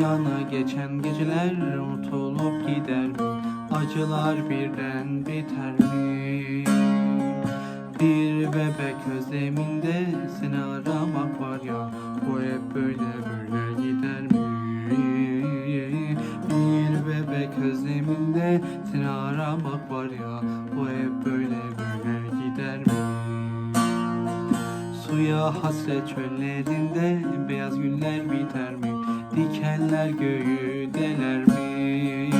Yan yana geçen geceler unutulup gider mi? Acılar birden biter mi? Bir bebek özleminde seni aramak var ya Bu hep böyle böyle gider mi? Bir bebek özleminde seni aramak var ya Bu hep böyle böyle gider mi? Suya hasret çöllerinde beyaz güller biter mi? Dikenler göğü deler mi?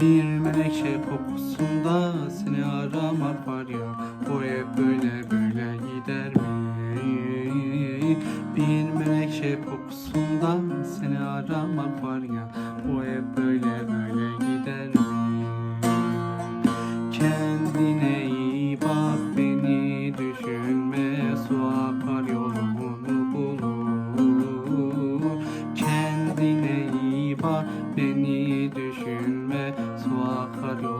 Bir menekşe kokusunda seni aramak var ya Bu hep böyle böyle gider mi? Bir menekşe kokusunda seni aramak var ya Bu hep böyle böyle gider mi? kendine iyi bak Beni düşünme Su akar